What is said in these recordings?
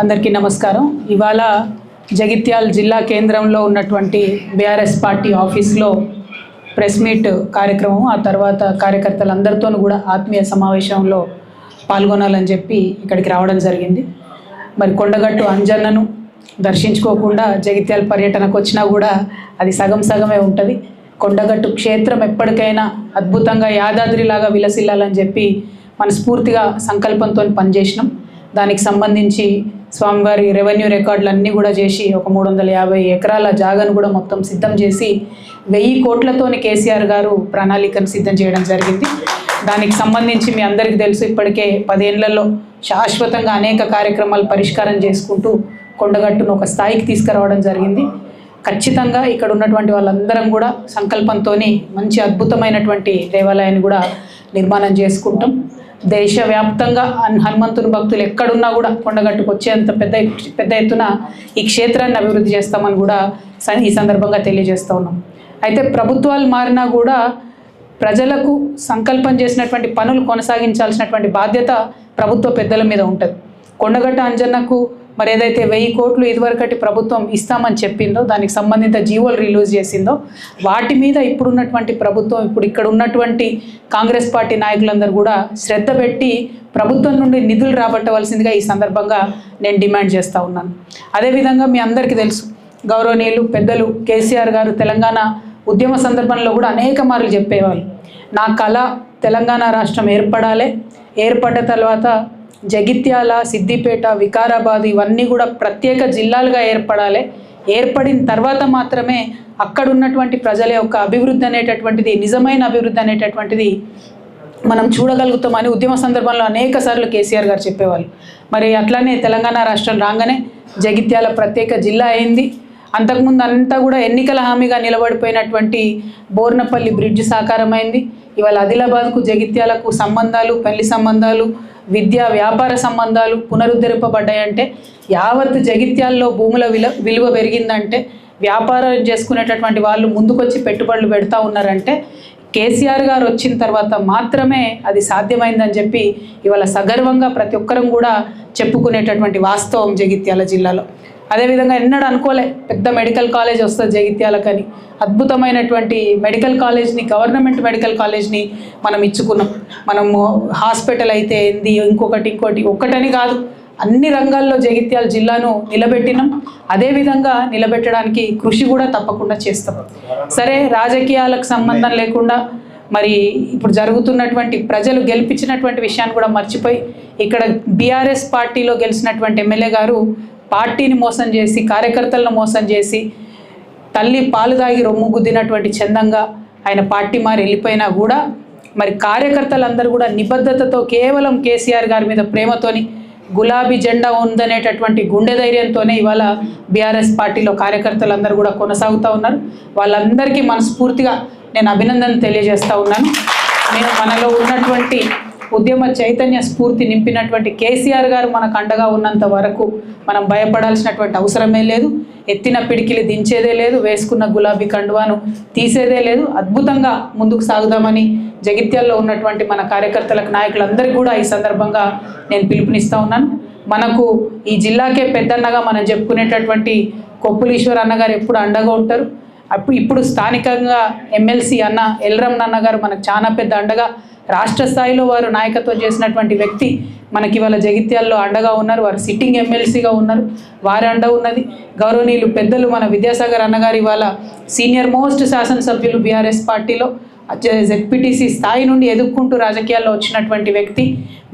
అందరికీ నమస్కారం. ఇవాళ జగిత్యాల జిల్లా కేంద్రంలో ఉన్నటువంటి బీఆర్ఎస్ పార్టీ ఆఫీస్లో ప్రెస్ మీట్ కార్యక్రమం ఆ తర్వాత కార్యకర్తలందరితోనూ కూడా ఆత్మీయ సమావేశంలో పాల్గొనాలని చెప్పి ఇక్కడికి రావడం జరిగింది. మరి కొండగట్టు అంజన్నను దర్శించుకోకుండా జగిత్యాల పర్యటనకు వచ్చినా కూడా అది సగం సగమే ఉంటుంది. కొండగట్టు క్షేత్రం ఎప్పటికైనా అద్భుతంగా యాదాద్రిలాగా విలసిల్లాలని చెప్పి మనస్ఫూర్తిగా సంకల్పంతో పనిచేసినాం. దానికి సంబంధించి స్వామివారి రెవెన్యూ రికార్డులన్నీ కూడా చేసి ఒక మూడు వందల యాభై ఎకరాల జాగాను కూడా మొత్తం సిద్ధం చేసి వెయ్యి కోట్లతోని కేసీఆర్ గారు ప్రణాళికను సిద్ధం చేయడం జరిగింది. దానికి సంబంధించి మీ అందరికీ తెలుసు ఇప్పటికే పదేళ్ళలో శాశ్వతంగా అనేక కార్యక్రమాలు పరిష్కారం చేసుకుంటూ కొండగట్టును ఒక స్థాయికి తీసుకురావడం జరిగింది. ఖచ్చితంగా ఇక్కడ ఉన్నటువంటి వాళ్ళందరం కూడా సంకల్పంతో మంచి అద్భుతమైనటువంటి దేవాలయాన్ని కూడా నిర్మాణం చేసుకుంటాం. దేశవ్యాప్తంగా హన్- హనుమంతుని భక్తులు ఎక్కడున్నా కూడా కొండగట్టుకు వచ్చేంత పెద్ద పెద్ద ఎత్తున ఈ క్షేత్రాన్ని అభివృద్ధి చేస్తామని కూడా ఈ సందర్భంగా తెలియజేస్తూ ఉన్నాం. అయితే ప్రభుత్వాలు మారినా కూడా ప్రజలకు సంకల్పం చేసినటువంటి పనులు కొనసాగించాల్సినటువంటి బాధ్యత ప్రభుత్వ పెద్దల మీద ఉంటుంది. కొండగట్ట అంజన్నకు మరి ఏదైతే వెయ్యి కోట్లు ఇదివరకటి ప్రభుత్వం ఇస్తామని చెప్పిందో దానికి సంబంధిత జీవోలు రిలీజ్ చేసిందో వాటి మీద ఇప్పుడున్నటువంటి ప్రభుత్వం ఇప్పుడు ఇక్కడ ఉన్నటువంటి కాంగ్రెస్ పార్టీ నాయకులందరూ కూడా శ్రద్ధ పెట్టి ప్రభుత్వం నుండి నిధులు రాబట్టవలసిందిగా ఈ సందర్భంగా నేను డిమాండ్ చేస్తూ ఉన్నాను. అదేవిధంగా మీ అందరికీ తెలుసు గౌరవనీయులు పెద్దలు కేసీఆర్ గారు తెలంగాణ ఉద్యమ సందర్భంలో కూడా అనేక మార్లు చెప్పేవాళ్ళు. నా కళ తెలంగాణ రాష్ట్రం ఏర్పడాలి ఏర్పడ్డ తర్వాత జగిత్యాల సిద్దిపేట వికారాబాద్ ఇవన్నీ కూడా ప్రత్యేక జిల్లాలుగా ఏర్పడాలి. ఏర్పడిన తర్వాత మాత్రమే అక్కడ ఉన్నటువంటి ప్రజల యొక్క అభివృద్ధి అనేటటువంటిది నిజమైన అభివృద్ధి అనేటటువంటిది మనం చూడగలుగుతామని ఉద్యమ సందర్భంలో అనేక సార్లు కేసీఆర్ గారు చెప్పేవాళ్ళు. మరి అట్లానే తెలంగాణ రాష్ట్రం రాగానే జగిత్యాల ప్రత్యేక జిల్లా అయింది. అంతకుముందు అంతా కూడా ఎన్నికల హామీగా నిలబడిపోయినటువంటి బోర్నపల్లి బ్రిడ్జ్ సాకారమైంది. ఇవాళ ఆదిలాబాద్కు జగిత్యాలకు సంబంధాలు పెళ్ళి సంబంధాలు విద్య వ్యాపార సంబంధాలు పునరుద్ధరింపబడ్డాయంటే యావత్ జగిత్యాల్లో భూముల విలువ పెరిగిందంటే వ్యాపారం చేసుకునేటటువంటి వాళ్ళు ముందుకొచ్చి పెట్టుబడులు పెడతా ఉన్నారంటే కేసీఆర్ గారు వచ్చిన తర్వాత మాత్రమే అది సాధ్యమైందని చెప్పి ఇవాళ సగర్వంగా ప్రతి ఒక్కరం కూడా చెప్పుకునేటటువంటి వాస్తవం జగిత్యాల జిల్లాలో. అదేవిధంగా ఎన్నడూ అనుకోలే పెద్ద మెడికల్ కాలేజ్ వస్తుంది జగిత్యాలకని. అద్భుతమైనటువంటి మెడికల్ కాలేజ్ని గవర్నమెంట్ మెడికల్ కాలేజ్ని మనం ఇచ్చుకున్నాం. మనము హాస్పిటల్ అయితే ఏంది ఇంకొకటి ఇంకోటి ఒక్కటని కాదు అన్ని రంగాల్లో జగిత్యాల జిల్లాను నిలబెట్టినాం. అదేవిధంగా నిలబెట్టడానికి కృషి కూడా తప్పకుండా చేస్తాం. సరే రాజకీయాలకు సంబంధం లేకుండా మరి ఇప్పుడు జరుగుతున్నటువంటి ప్రజలు గెలిపించినటువంటి విషయాన్ని కూడా మర్చిపోయి ఇక్కడ బీఆర్ఎస్ పార్టీలో గెలిచినటువంటి ఎమ్మెల్యే గారు పార్టీని మోసం చేసి కార్యకర్తలను మోసం చేసి తల్లి పాలు తాగి రొమ్ము గుద్దినటువంటి చందంగా ఆయన పార్టీ మారి వెళ్ళిపోయినా కూడా మరి కార్యకర్తలందరూ కూడా నిబద్ధతతో కేవలం కేసీఆర్ గారి మీద ప్రేమతోని గులాబీ జెండా ఉందనేటటువంటి గుండె ధైర్యంతోనే ఇవాళ బీఆర్ఎస్ పార్టీలో కార్యకర్తలందరూ కూడా కొనసాగుతూ ఉన్నారు. వాళ్ళందరికీ మనస్ఫూర్తిగా నేను అభినందన తెలియజేస్తూ ఉన్నాను. నేను మనలో ఉన్నటువంటి ఉద్యమ చైతన్య స్ఫూర్తి నింపినటువంటి కేసీఆర్ గారు మనకు అండగా ఉన్నంత వరకు మనం భయపడాల్సినటువంటి అవసరమే లేదు. ఎత్తిన పిడికిలి దించేదే లేదు. వేసుకున్న గులాబీ కండువాను తీసేదే లేదు. అద్భుతంగా ముందుకు సాగుదామని జగిత్యాల్లో ఉన్నటువంటి మన కార్యకర్తలకు నాయకులందరికీ కూడా ఈ సందర్భంగా నేను పిలుపునిస్తూ ఉన్నాను. మనకు ఈ జిల్లాకే పెద్దన్నగా మనం చెప్పుకునేటటువంటి కొప్పులీశ్వర్ అన్నగారు ఎప్పుడు అండగా ఉంటారు. అప్పుడు ఇప్పుడు స్థానికంగా ఎమ్మెల్సీ అన్న ఎల్రమ్ అన్న గారు మనకు చాలా పెద్ద అండగా రాష్ట్ర స్థాయిలో వారు నాయకత్వం చేసినటువంటి వ్యక్తి మనకి ఇవాళ జగిత్యాల్లో అండగా ఉన్నారు. వారు సిట్టింగ్ ఎమ్మెల్సీగా ఉన్నారు. వారి అండ ఉన్నది. గౌరవనీయులు పెద్దలు మన విద్యాసాగర్ అన్నగారి ఇవాళ సీనియర్ మోస్ట్ శాసనసభ్యులు బీఆర్ఎస్ పార్టీలో జెడ్పీటీసీ స్థాయి నుండి ఎదుర్కొంటూ రాజకీయాల్లో వచ్చినటువంటి వ్యక్తి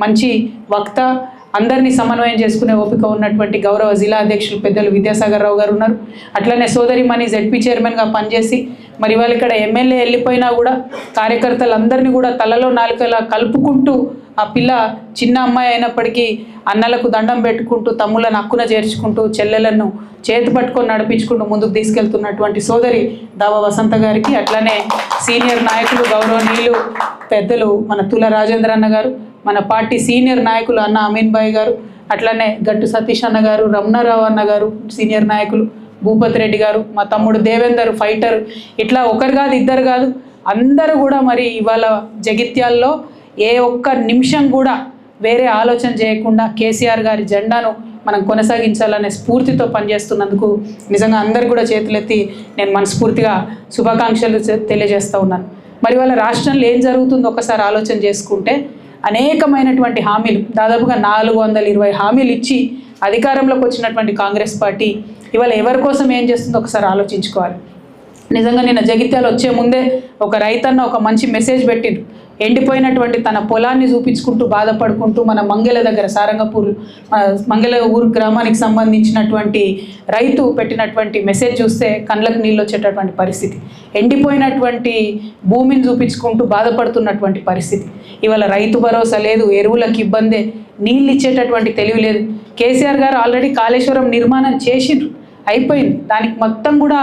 మంచి వక్త అందరినీ సమన్వయం చేసుకునే ఓపిక ఉన్నటువంటి గౌరవ జిల్లా అధ్యక్షులు పెద్దలు విద్యాసాగర్ రావు గారు ఉన్నారు. అట్లనే సోదరి మణి జెడ్పీ చైర్మన్గా పనిచేసి మరి వాళ్ళు ఇక్కడ ఎమ్మెల్యే వెళ్ళిపోయినా కూడా కార్యకర్తలందరినీ కూడా తలలో నాలుకలా కలుపుకుంటూ ఆ పిల్ల చిన్న అమ్మాయి అయినప్పటికీ అన్నలకు దండం పెట్టుకుంటూ తమ్ములను అక్కున చేర్చుకుంటూ చెల్లెలను చేతి పట్టుకొని నడిపించుకుంటూ ముందుకు తీసుకెళ్తున్నటువంటి సోదరి దావ వసంత గారికి అట్లనే సీనియర్ నాయకులు గౌరవనీయులు పెద్దలు మన తుల రాజేంద్ర అన్న గారు మన పార్టీ సీనియర్ నాయకులు అన్న అమీన్ బాయ్ గారు అట్లనే గట్టు సతీష్ అన్న గారు రమణారావు అన్న గారు సీనియర్ నాయకులు భూపతి రెడ్డి గారు మా తమ్ముడు దేవేందర్ ఫైటర్ ఇట్లా ఒకరు కాదు ఇద్దరు కాదు అందరూ కూడా మరి ఇవాళ జగిత్యాల్లో ఏ ఒక్క నిమిషం కూడా వేరే ఆలోచన చేయకుండా కేసీఆర్ గారి జెండాను మనం కొనసాగించాలనే స్ఫూర్తితో పనిచేస్తున్నందుకు నిజంగా అందరు కూడా చేతులెత్తి నేను మనస్ఫూర్తిగా శుభాకాంక్షలు తెలియజేస్తూ ఉన్నాను. మరి వాళ్ళ రాష్ట్రంలో ఏం జరుగుతుందో ఒకసారి ఆలోచన చేసుకుంటే అనేకమైనటువంటి హామీలు దాదాపుగా నాలుగు వందల ఇరవై హామీలు ఇచ్చి అధికారంలోకి వచ్చినటువంటి కాంగ్రెస్ పార్టీ ఇవాళ ఎవరి కోసం ఏం చేస్తుందో ఒకసారి ఆలోచించుకోవాలి. నిజంగా నిన్న జగిత్యాలు వచ్చే ముందే ఒక రైతన్న ఒక మంచి మెసేజ్ పెట్టిండు. ఎండిపోయినటువంటి తన పొలాన్ని చూపించుకుంటూ బాధపడుకుంటూ మన మంగళ దగ్గర సారంగపూర్ మంగళ ఊరు గ్రామానికి సంబంధించినటువంటి రైతు పెట్టినటువంటి మెసేజ్ చూస్తే కళ్ళకు నీళ్ళు వచ్చేటటువంటి పరిస్థితి. ఎండిపోయినటువంటి భూమిని చూపించుకుంటూ బాధపడుతున్నటువంటి పరిస్థితి. ఇవాళ రైతు భరోసా లేదు ఎరువులకు ఇబ్బందే నీళ్ళు ఇచ్చేటటువంటి తెలివి లేదు. కేసీఆర్ గారు ఆల్రెడీ కాళేశ్వరం నిర్మాణం చేసిండ్రు అయిపోయింది. దానికి మొత్తం కూడా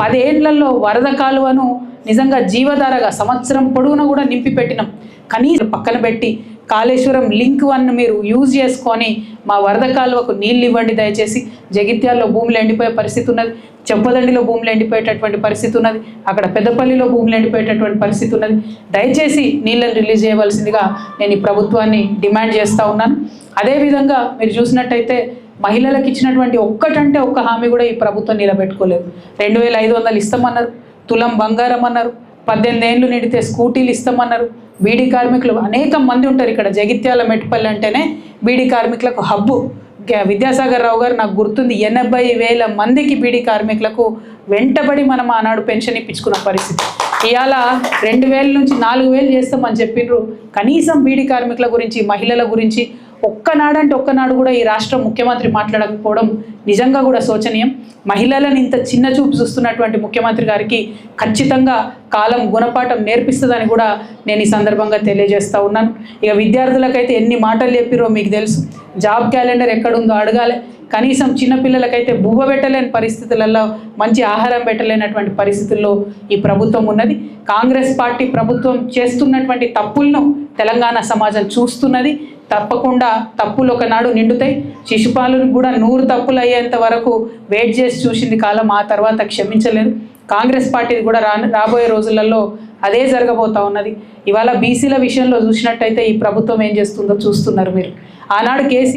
పదేళ్ళలో వరద కాలువను నిజంగా జీవధారగా సంవత్సరం పొడవునా కూడా నింపి పెట్టినాం కనీసం పక్కన పెట్టి కాళేశ్వరం లింక్ వన్ మీరు యూజ్ చేసుకొని మా వరద కాలువకు నీళ్ళు ఇవ్వండి దయచేసి. జగిత్యాల్లో భూములు ఎండిపోయే పరిస్థితి ఉన్నది. చెప్పదండిలో భూములు ఎండిపోయేటటువంటి పరిస్థితి ఉన్నది. అక్కడ పెద్దపల్లిలో భూములు ఎండిపోయేటటువంటి పరిస్థితి ఉన్నది. దయచేసి నీళ్ళని రిలీజ్ చేయవలసిందిగా నేను ఈ ప్రభుత్వాన్ని డిమాండ్ చేస్తూ ఉన్నాను. అదేవిధంగా మీరు చూసినట్టయితే మహిళలకు ఇచ్చినటువంటి ఒక్కటంటే ఒక్క హామీ కూడా ఈ ప్రభుత్వం నిలబెట్టుకోలేదు. రెండు వేల ఐదు వందలు ఇస్తామన్నారు. తులం బంగారం అన్నారు. పద్దెనిమిది ఏళ్ళు నిడితే స్కూటీలు ఇస్తామన్నారు. బీడీ కార్మికులు అనేక మంది ఉంటారు ఇక్కడ. జగిత్యాల మెట్పల్లి అంటేనే బీడీ కార్మికులకు హబ్బు. విద్యాసాగర్ రావు గారు నాకు గుర్తుంది ఎనభై వేల మందికి బీడీ కార్మికులకు వెంటబడి మనం ఆనాడు పెన్షన్ ఇప్పించుకున్న పరిస్థితి. ఇవాళ రెండు వేల నుంచి నాలుగు వేలు చేస్తామని చెప్పిండ్రు కనీసం బీడీ కార్మికుల గురించి మహిళల గురించి ఒక్కనాడంటే ఒక్కనాడు కూడా ఈ రాష్ట్ర ముఖ్యమంత్రి మాట్లాడకపోవడం నిజంగా కూడా శోచనీయం. మహిళలను ఇంత చిన్న చూపు చూస్తున్నటువంటి ముఖ్యమంత్రి గారికి ఖచ్చితంగా కాలం గుణపాఠం నేర్పిస్తుందని కూడా నేను ఈ సందర్భంగా తెలియజేస్తా ఉన్నాను. ఇక విద్యార్థులకైతే ఎన్ని మాటలు చెప్పిరో మీకు తెలుసు. జాబ్ క్యాలెండర్ ఎక్కడుందో అడగాలి. కనీసం చిన్నపిల్లలకైతే బువ్వ పెట్టలేని పరిస్థితులలో మంచి ఆహారం పెట్టలేనటువంటి పరిస్థితుల్లో ఈ ప్రభుత్వం ఉన్నది. కాంగ్రెస్ పార్టీ ప్రభుత్వం చేస్తున్నటువంటి తప్పులను తెలంగాణ సమాజం చూస్తున్నది. తప్పకుండా తప్పులు ఒకనాడు నిండుతాయి. శిశుపాలను కూడా నూరు తప్పులు అయ్యేంత వరకు వెయిట్ చేసి చూసింది కాలం ఆ తర్వాత క్షమించలేదు. కాంగ్రెస్ పార్టీది కూడా రా రాబోయే రోజులలో అదే జరగబోతా ఉన్నది. ఇవాళ బీసీల విషయంలో చూసినట్టయితే ఈ ప్రభుత్వం ఏం చేస్తుందో చూస్తున్నారు మీరు. ఆనాడు కేసీ